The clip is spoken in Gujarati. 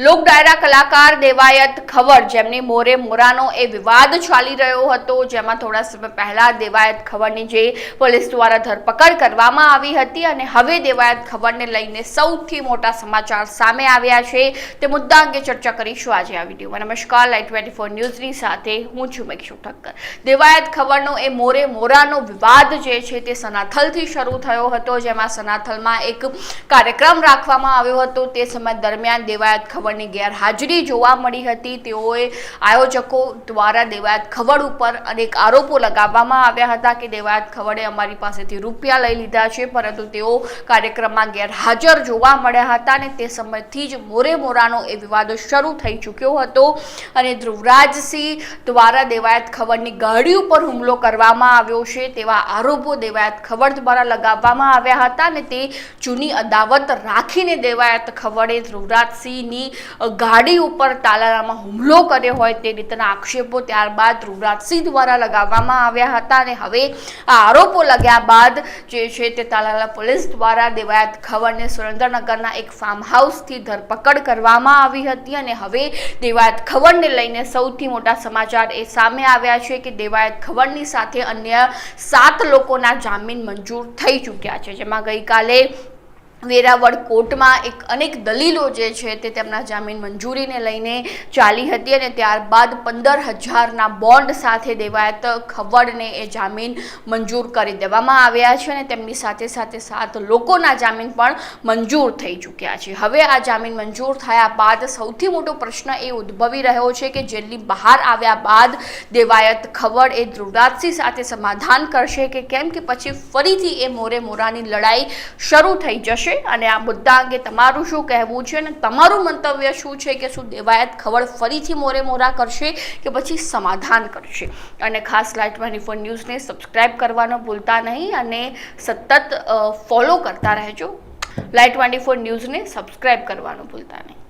લોક ડાયરા કલાકાર દેવાયત ખબર જેમની મોરે મોરાનો એ વિવાદ ચાલી રહ્યો હતો, જેમાં થોડા સમય પહેલા દેવાયત ખબરની જે પોલીસ દ્વારા ધરપકડ કરવામાં આવી હતી અને હવે દેવાયત ખબરને લઈને સૌથી મોટા સમાચાર સામે આવ્યા છે. તે મુદ્દા અંગે ચર્ચા કરીશું આજે આ વિડીયોમાં. નમસ્કાર લાઈટ ટ્વેન્ટી ફોર ન્યૂઝની સાથે હું છું મેક્ષુ ઠક્કર. દેવાયત ખબરનો એ મોરે મોરાનો વિવાદ જે છે તે સનાથલથી શરૂ થયો હતો, જેમાં સનાથલમાં એક કાર્યક્રમ રાખવામાં આવ્યો હતો. તે સમય દરમિયાન દેવાયત ખબરની ગેરહાજરી જોવા મળી હતી. તેઓએ આયોજકો દ્વારા દેવાયત ખવડ ઉપર અનેક આરોપો લગાવવામાં આવ્યા હતા કે દેવાયત ખવડે અમારી પાસેથી રૂપિયા લઈ લીધા છે, પરંતુ તેઓ કાર્યક્રમમાં ગેરહાજર જોવા મળ્યા હતા અને તે સમયથી જ મોરે મોરાનો એ વિવાદ શરૂ થઈ ચૂક્યો હતો. અને ધ્રુવરાજસિંહ દ્વારા દેવાયત ખવડની ગાડી ઉપર હુમલો કરવામાં આવ્યો છે તેવા આરોપો દેવાયત ખવડ દ્વારા લગાવવામાં આવ્યા હતા અને તે જૂની અદાવત રાખીને દેવાયત ખવડે ધ્રુવરાજસિંહની ગાડી ઉપર તાલાલામાં હુમલો કર્યો હોય તે રીતના આક્ષેપો ત્યારબાદ રુવરાજસિંહ દ્વારા લગાવવામાં આવ્યા હતા અને હવે આ આરોપો લગ્યા બાદ જે છે તે તાલાલા પોલીસ દ્વારા દેવાયત ખવડને સુરેન્દ્રનગરના એક ફાર્મ હાઉસથી ધરપકડ કરવામાં આવી હતી અને હવે દેવાયત ખવડને લઈને સૌથી મોટા સમાચાર એ સામે આવ્યા છે કે દેવાયત ખવડની સાથે અન્ય સાત લોકોના જામીન મંજૂર થઈ ચૂક્યા છે, જેમાં ગઈકાલે વેરાવળ કોર્ટમાં એક અનેક દલીલો જે છે તે તેમના જામીન મંજૂરીને લઈને ચાલી હતી અને ત્યારબાદ પંદર હજારના બોન્ડ સાથે દેવાયત ખવડને એ જામીન મંજૂર કરી દેવામાં આવ્યા છે અને તેમની સાથે સાથે સાત લોકોના જામીન પણ મંજૂર થઈ ચૂક્યા છે. હવે આ જામીન મંજૂર થયા બાદ સૌથી મોટો પ્રશ્ન એ ઉદ્ભવી રહ્યો છે કે જેલની બહાર આવ્યા બાદ દેવાયત ખવડ એ ધ્રુવરાજસિંહ સાથે સમાધાન કરશે કે કેમ કે પછી ફરીથી એ મોરે મોરાની લડાઈ શરૂ થઈ જશે અને આ મુદ્દા અંગે તમારું શું કહેવું છે અને તમારું મંતવ્ય શું છે કે શું દેવાયત ખબર ફરીથી મોરે મોરા કરશે કે પછી સમાધાન કરશે? અને ખાસ લાઈટ ટ્વેન્ટી ફોર ન્યૂઝને સબસ્ક્રાઈબ કરવાનું ભૂલતા નહીં અને સતત ફોલો કરતા રહેજો. લાઇટ ટ્વેન્ટી ફોર ન્યૂઝને સબસ્ક્રાઈબ કરવાનું ભૂલતા નહીં.